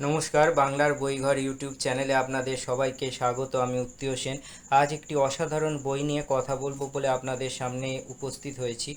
নমস্কার, বাংলার বইঘর ইউটিউব চ্যানেলে আপনাদের সবাইকে স্বাগত। আমি উত্তীয় সেন। আজ একটি অসাধারণ বই নিয়ে কথা বলব বলে আপনাদের সামনে উপস্থিত হয়েছি।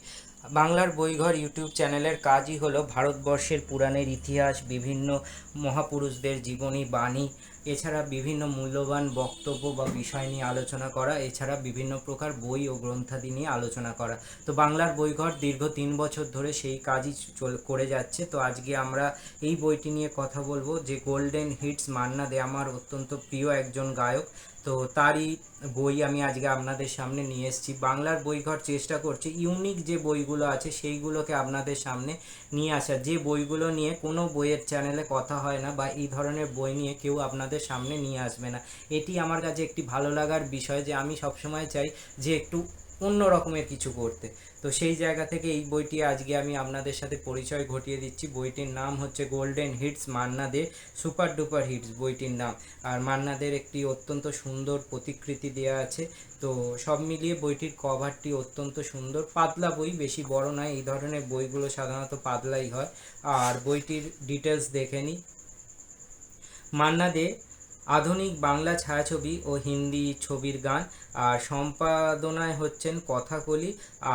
বাংলার বইঘর ইউটিউব চ্যানেলের কাজই হলো ভারতবর্ষের পুরাণের ইতিহাস, বিভিন্ন মহাপুরুষদের জীবনী, বাণী, এছাড়া বিভিন্ন মূল্যবান বক্তব্য বা বিষয় নিয়ে আলোচনা করা, এছাড়া বিভিন্ন প্রকার বই ও গ্রন্থাদি নিয়ে আলোচনা করা। তো বাংলার বইঘর দীর্ঘ তিন বছর ধরে সেই কাজই চল, করে যাচ্ছে। তো আজকে আমরা এই বইটি নিয়ে কথা বলব, যে গোল্ডেন হিটস মান্না দে আমার অত্যন্ত প্রিয় একজন গায়ক। তো তারই বই আমি আজকে আপনাদের সামনে নিয়ে এসেছি। বাংলার বইঘর চেষ্টা করছি, ইউনিক যে বইগুলো আছে সেইগুলোকে আপনাদের সামনে নিয়ে আসা যে বইগুলো নিয়ে কোনো বইয়ের চ্যানেলে কথা হয় না বা এই ধরনের বই নিয়ে কেউ আপনাদের সামনে নিয়ে আসবে না। এটি আমার কাছে একটি ভালো লাগার বিষয় যে আমি সবসময় চাই যে একটু অন্য রকমের কিছু করতে। তো সেই জায়গা থেকে এই বইটি আজকে আমি আপনাদের সাথে পরিচয় ঘটিয়ে দিচ্ছি। বইটির নাম হচ্ছে golden hits Manna De super duper hits বইটির নাম। আর মান্নাদের একটি অত্যন্ত সুন্দর প্রতিকৃতি দেওয়া আছে। তো সব মিলিয়ে বইটির কভারটি অত্যন্ত সুন্দর। পাতলা বই, বেশি বড় নয়, এই ধরনের বইগুলো সাধারণত পাতলাই হয়। আর বইটির ডিটেলস দেখে নিই। মান্না দে আধুনিক বাংলা ছায়াছবি ও হিন্দি ছবির গান। আর সম্পাদনায় হচ্ছেন কথাকলি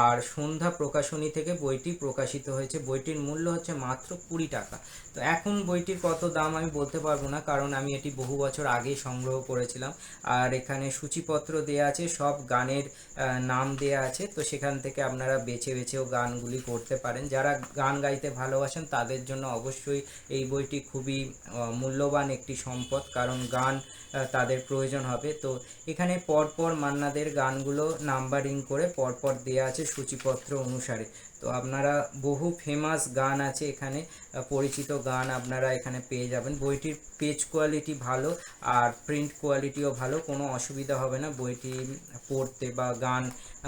আর সন্ধ্যা প্রকাশনী থেকে বইটি প্রকাশিত হয়েছে। বইটির মূল্য হচ্ছে মাত্র কুড়ি টাকা। তো এখন বইটির কত দাম আমি বলতে পারব না, কারণ আমি এটি বহু বছর আগেই সংগ্রহ করেছিলাম। আর এখানে সূচিপত্র দেয়া আছে, সব গানের নাম দেয়া আছে। তো সেখান থেকে আপনারা বেছে বেছেও গানগুলি করতে পারেন। যারা গান গাইতে ভালোবাসেন, তাদের জন্য অবশ্যই এই বইটি খুবই মূল্যবান একটি সম্পদ, কারণ গান তাদের প্রয়োজন হবে। তো এখানে পরপর মান্নাদের গানগুলো নাম্বারিং করে পরপর দেয়া আছে সূচিপত্র অনুসারে। তো আপনারা বহু ফেমাস গান আছে এখানে পরিচিত গান আপনারা এখানে পেয়ে যাবেন। বইটির পেজ কোয়ালিটি ভালো আর প্রিন্ট কোয়ালিটিও ভালো, কোনো অসুবিধা হবে না। বইটি পড়তে বা গান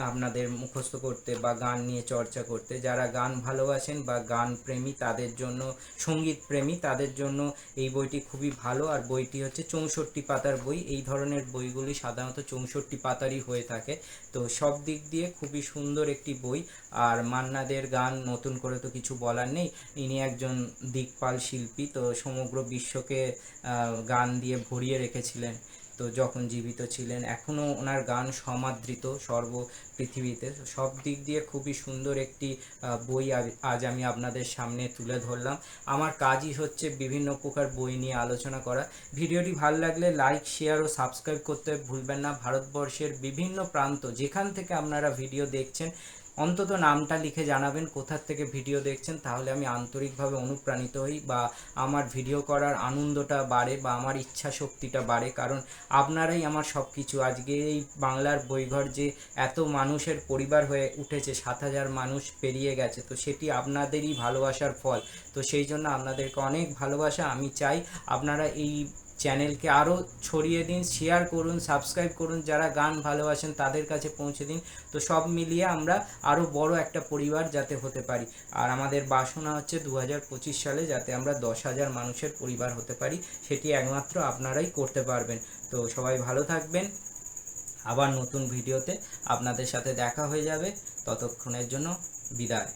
আপনাদের মুখস্থ করতে বা গান নিয়ে চর্চা করতে, যারা গান ভালোবাসেন বা গান প্রেমী তাদের জন্য, সংগীত প্রেমী তাদের জন্য এই বইটি খুবই ভালো। আর বইটি হচ্ছে চৌষট্টি পাতার বই। এই ধরনের বইগুলি সাধারণত চৌষট্টি পাতারই হয়ে থাকে। তো সব দিক দিয়ে খুবই সুন্দর একটি বই। আর মান্নাদের গান নতুন করে তো কিছু বলার নেই। ইনি একজন দিকপাল শিল্পী, তো সমগ্র বিশ্বকে গান দিয়ে ভরিয়ে রেখেছিলেন। তো যখন জীবিত ছিলেন এখনও ওনার গান সমাদৃত সর্ব পৃথিবীতে। সব দিক দিয়ে খুবই সুন্দর একটি বই আজ আমি আপনাদের সামনে তুলে ধরলাম। আমার কাজই হচ্ছে বিভিন্ন প্রকার বই নিয়ে আলোচনা করা। ভিডিওটি ভালো লাগলে লাইক, শেয়ার ও সাবস্ক্রাইব করতে ভুলবেন না। ভারতবর্ষের বিভিন্ন প্রান্ত যেখান থেকে আপনারা ভিডিও দেখছেন অন্তত নামটা লিখে জানাবেন, কোথার থেকে ভিডিও দেখছেন, তাহলে আমি আন্তরিকভাবে অনুপ্রাণিত হই বা আমার ভিডিও করার আনন্দটা বাড়ে বা আমার ইচ্ছা শক্তিটা বাড়ে। কারণ আপনারাই আমার সব কিছু আজকে এই বাংলার বইঘর যে এত মানুষের পরিবার হয়ে উঠেছে, সাত হাজার মানুষ পেরিয়ে গেছে, তো সেটি আপনাদেরই ভালোবাসার ফল। তো সেই জন্য আপনাদেরকে অনেক ভালোবাসা। আমি চাই আপনারা এই চ্যানেলকে আরও ছড়িয়ে দিন শেয়ার করুন সাবস্ক্রাইব করুন, যারা গান ভালোবাসেন তাদের কাছে পৌঁছে দিন। তো সব মিলিয়ে আমরা আরও বড় একটা পরিবার যাতে হতে পারি। আর আমাদের বাসনা হচ্ছে দু সালে যাতে আমরা দশ হাজার মানুষের পরিবার হতে পারি, সেটি একমাত্র আপনারাই করতে পারবেন। তো সবাই ভালো থাকবেন। আবার নতুন ভিডিওতে আপনাদের সাথে দেখা হয়ে যাবে। ততক্ষণের জন্য বিদায়।